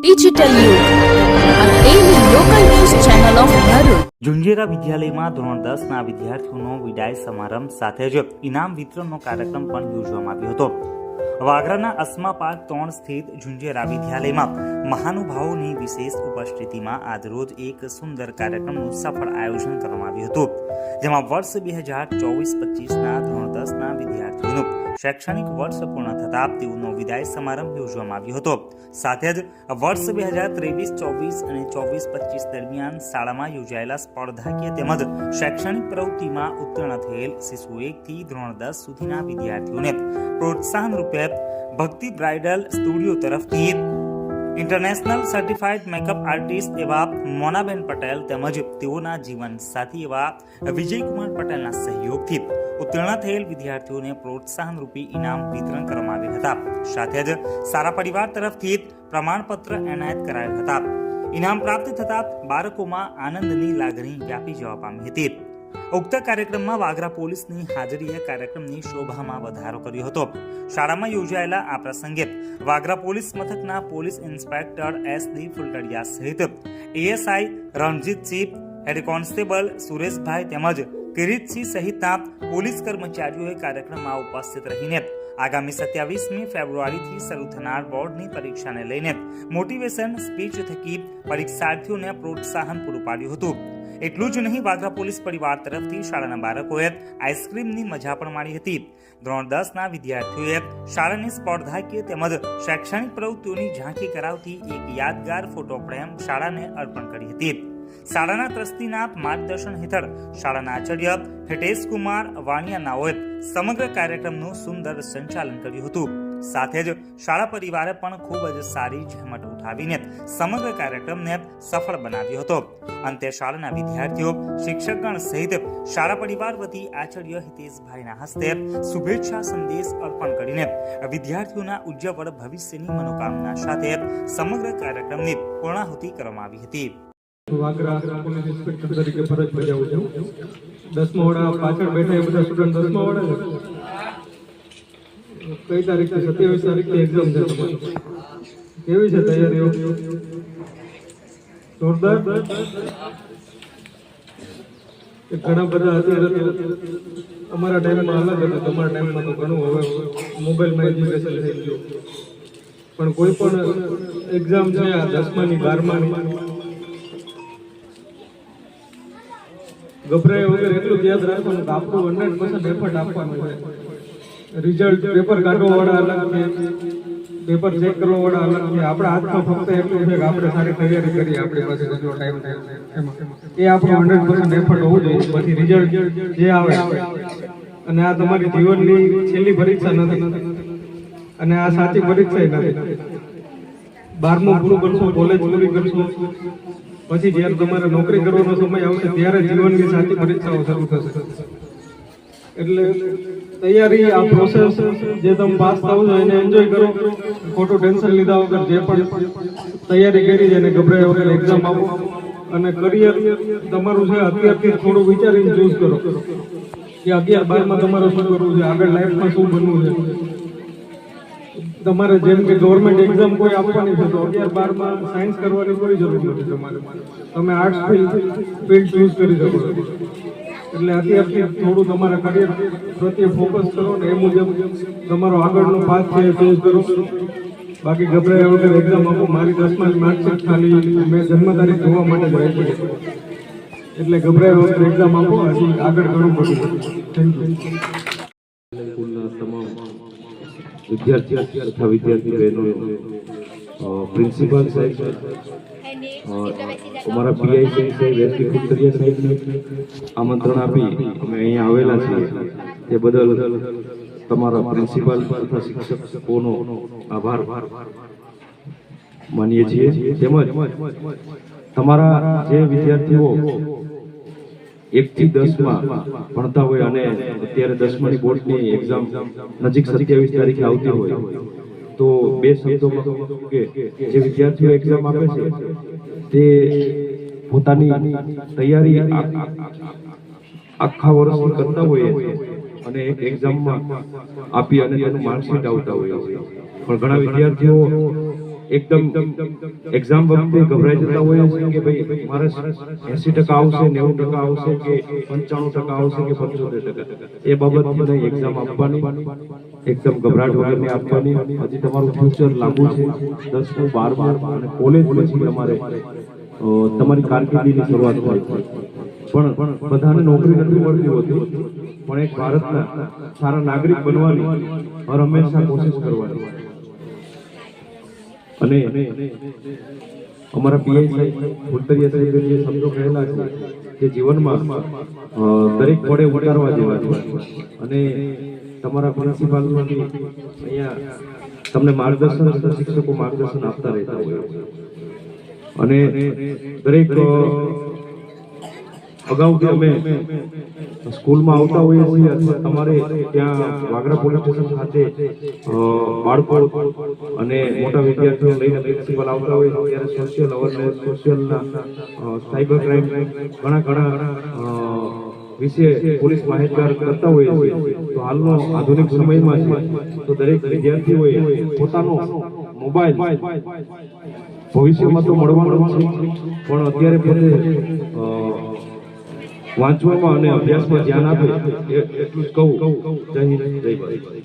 Digital. ઝુંઝેરા વિદ્યાલયમાં ધોરણ દસ ના વિદ્યાર્થીઓનો વિદાય સમારંભ સાથે જ ઇનામ વિતરણનો કાર્યક્રમ પણ યોજવામાં આવ્યો હતો વાગરાના અસ્મા પાર્ક ત્રણ સ્થિત ઝુંઝેરા વિદ્યાલયમાં મહાનુભાવોની વિશેષ ઉપસ્થિતિમાં આજરોજ એક સુંદર કાર્યક્રમનું સફળ આયોજન કરવામાં આવ્યું હતું, જેમાં વર્ષ બે હજાર ચોવીસ પચીસના ધોરણ દસના વિદ્યાર્થીઓનું શૈક્ષણિક વર્ષ પૂર્ણ થતા તેઓનો વિદાય સમારંભ યોજવામાં આવ્યો હતો. સાથે જ વર્ષ બે હજાર ત્રેવીસ, ચોવીસ અને ચોવીસ પચીસ દરમિયાન શાળામાં યોજાયેલા સ્પર્ધાકીય તેમજ શૈક્ષણિક પ્રવૃત્તિમાં ઉત્તીર્ણ થયેલ શિશુ એક થી ધોરણ દસ સુધીના વિદ્યાર્થીઓને પ્રોત્સાહન રૂપે ભક્તિ બ્રાઇડલ સ્ટુડિયો તરફથી ઇન્ટરનેશનલ સર્ટિફાઈડ મેકઅપ આર્ટિસ્ટ એવા મોનાબેન પટેલ તેમજ તેઓના જીવન સાથી એવા વિજયકુમાર પટેલના સહયોગથી ઉત્તીર્ણ થયેલ વિદ્યાર્થીઓને પ્રોત્સાહન રૂપી ઇનામ વિતરણ કરવામાં આવ્યા હતા. સાથે જ સારા પરિવાર તરફથી પ્રમાણપત્ર એનાયત કરાયા હતા. ઇનામ પ્રાપ્ત થતા બાળકોમાં આનંદની લાગણી વ્યાપી જવા પામી હતી. ઉક્ત કાર્યક્રમમાં વાગરા પોલીસની હાજરીએ કાર્યક્રમની શોભામાં વધારો કર્યો હતો. શાળામાં યોજાયેલા આ પ્રસંગે વાગરા પોલીસ મથકના police inspector S D Fultadiya સહિત ASI Ranjitsinh, head constable Sureshbhai તેમજ કિરીટસિંહ સહિતના પોલીસ કર્મચારીઓએ કાર્યક્રમમાં ઉપસ્થિત રહીને આગામી સત્યાવીસમી ફેબ્રુઆરીથી શરૂ થનાર બોર્ડની પરીક્ષાને લઈને મોટિવેશન સ્પીચ થકી પરીક્ષાર્થીઓને પ્રોત્સાહન પૂરું પાડ્યું હતું. એટલું જ નહીં, વાગરા પોલીસ પરિવાર તરફથી શાળાના બાળકોએ આઈસ્ક્રીમની મજા પણ માણી હતી. ધોરણ દસના વિદ્યાર્થીઓએ શાળાની સ્પર્ધાકીય તેમજ શૈક્ષણિક પ્રવૃત્તિઓની ઝાંખી કરાવતી એક યાદગાર ફોટો ફ્રેમ શાળાને અર્પણ કરી હતી. શાળાના ટ્રસ્ટીના માર્ગદર્શન હેઠળ શાળાના આચાર્ય હિટેશ કુમાર વાણિયાનાઓએ સમગ્ર કાર્યક્રમનું સુંદર સંચાલન કર્યું હતું. સાથે જ શાળા પરિવારે પણ ખૂબ જ સારી જહેમત ઉઠાવીને સમગ્ર કાર્યક્રમને સફળ બનાવ્યો હતો. અંતે શાળાના વિદ્યાર્થીઓ, શિક્ષકગણ સહિત શાળા પરિવાર વતી આચાર્ય હિતેશભાઈના હસ્તે શુભેચ્છા સંદેશ અર્પણ કરીને વિદ્યાર્થીઓના ઉજ્જવળ ભવિષ્યની મનોકામના સાથે સમગ્ર કાર્યક્રમની પૂર્ણાહુતિ કરવામાં આવી હતી. વાગરા પોલીસ ઇન્સ્પેક્ટર તરીકે દસમા વાળા પાછળ બેઠા એ બધા સ્ટુડન્ટ દસમા વાળા છે. કઈ તારીખથી? તારીખથી એક્ઝામ છે તમારી કેવી છે તૈયારીઓ? જોરદાર? ઘણા બધા અત્યારે અમારા ટાઈમમાં અલગ હતું. તમારા ટાઈમમાં તો ઘણું હવે મોબાઈલમાં એજ્યુકેશન થઈ ગયું. પણ કોઈ પણ એક્ઝામ છે આ દસમાની, બારમાની ગભરાયા વગર એટલું યાદ રાખવાનું કે આપણું હંડ્રેડ પર્સન્ટ એફર્ટ આપવાનું છે રિઝલ્ટ પેપર કાઢવા વાળા અલગ છે. પેપર ચેક કરવા વાળા અલગ છે. આપણા હાથમાં ફક્ત એટલું છે કે આપણે સારી તૈયારી કરીએ આપણી પાસે જેટલો ટાઈમ થાય. એ આપણું હંડ્રેડ પર્સન્ટ એફર્ટ હોવું જોઈએ. પછી રિઝલ્ટ જે આવે. અને આ તમારી જીવનની છેલ્લી પરીક્ષા નથી. અને આ સાચી પરીક્ષા નથી. બારમું પૂરું કરશો કોલેજ પૂરી કરશો. પછી જ્યારે તમારે નોકરી કરવાનો સમય આવશે, ત્યારે જીવનની સાચી પરીક્ષાઓ શરૂ થશે. એટલે તૈયારી, આ પ્રોસેસ જે તમે પાસ થાવ છો, એને એન્જોય કરો. ખોટું ટેન્શન લીધા વગર જે પણ તૈયારી કરી છે, એને ગભરાય વગર એક્ઝામ આપો. અને કરિયર તમારું છે, અત્યારથી થોડું વિચારીને ચૂઝ કરો. કે અગિયાર, બારમાં તમારે શું કરવું છે? આગળ લાઈફમાં શું બનવું છે? તમારે જેમ કે ગવર્મેન્ટ એક્ઝામ કોઈ આપવાની છે તો અગિયાર, બારમાં સાયન્સ કરવાની કોઈ જરૂર નથી તમારે. તમે આર્ટ્સ ફિલ્ડ ચૂઝ કરી શકો છો. એટલે અત્યારથી થોડું તમારા કરિયર પ્રત્યે ફોકસ કરો ને એ મુજબ તમારો આગળનો પાથ છે ચૂઝ કરો. બાકી ગભરાયા વગર એક્ઝામ આપો. મારી દસમાની માર્કશીટ ખાલી મેં જન્મ તારીખ જોવા માટે છે. એટલે ગભરાયા વગર એક્ઝામ આપો. હજી આગળ ઘણું બધું. થેન્ક યુ વિદ્યાર્થીઓ તથા વિદ્યાર્થી બહેનો. પ્રિન્સિપાલ સાહેબ અમારા પીઆઈ સાહેબ સાહેબ કુતરિયા સાહેબને આમંત્રણ આપી અમે અહીંયા આવેલા છીએ. તે બદલ તમારા પ્રિન્સિપાલ તથા શિક્ષકોનો આભાર માનીએ છીએ. તેમજ તમારા જે વિદ્યાર્થીઓ એક થી દસમાં ભણતા હોય અને અત્યારે દસમાની બોર્ડની એક્ઝામ નજીક સત્યાવીસ તારીખે આવતી હોય, તો બે શબ્દોમાં કે જે વિદ્યાર્થીઓ એક્ઝામ આપે છે, તે પોતાની તૈયારી આખા વર્ષ કરતા હોય અને એક એક્ઝામમાં આપી અને તેનું માર્કશીટ આવતા હોય. પણ ઘણા વિદ્યાર્થીઓ એકદમ એક્ઝામ વખતે ગભરાઈ જતા હોય છે કે ભાઈ મારે એસી ટકા આવશે, નેવું ટકા આવશે કે પંચાણું ટકા આવશે કે પંચોતેર ટકા. એ બાબત નહીં એક્ઝામ આપવાની. એકદમ ગભરાટ વગરની આપવાની. હજી તમારું ફ્યુચર લાંબુ છે. દસમું બાર અને કોલેજ પછી તમારે તમારી કારકિર્દીની શરૂઆત થાય છે. પણ બધાને નોકરી નથી મળતી હોતી. પણ એક ભારતના સારા નાગરિક બનવાની હર હંમેશા કોશિશ કરવાની. અને અમારા પીએસઆઈ સાહેબ તરીકે જે શબ્દો કહેલા છે કે જીવનમાં દરેક પડે ઉતારવા જેવા છે. અને તમારા પ્રિન્સિપાલ અહીંયા તમને માર્ગદર્શન શિક્ષકો માર્ગદર્શન આપતા રહેતા હોય. અને દરેક અ, અગાઉથી અમે સ્કૂલમાં આવતા હોઈએ છીએ અથવા તમારે ત્યાં વાગરા પોલીસ સ્ટેશન ખાતે બાળકો અને મોટા વિદ્યાર્થીઓ લઈને પ્રિન્સિપલ આવતા હોય ત્યારે સોશિયલ અવેરનેસ સોશિયલના સાયબર ક્રાઇમ ઘણા ઘણા વિશે પોલીસ માહિતગાર કરતા હોય તો હાલનો આધુનિક સમયમાં છે તો દરેક વિદ્યાર્થીઓએ પોતાનો મોબાઈલ ભવિષ્યમાં તો મળવાનો પણ અત્યારે પોતે વાંચવામાં અને અભ્યાસમાં ધ્યાન આપે એટલું જ કહું. જય હિન્દ જય ભારત.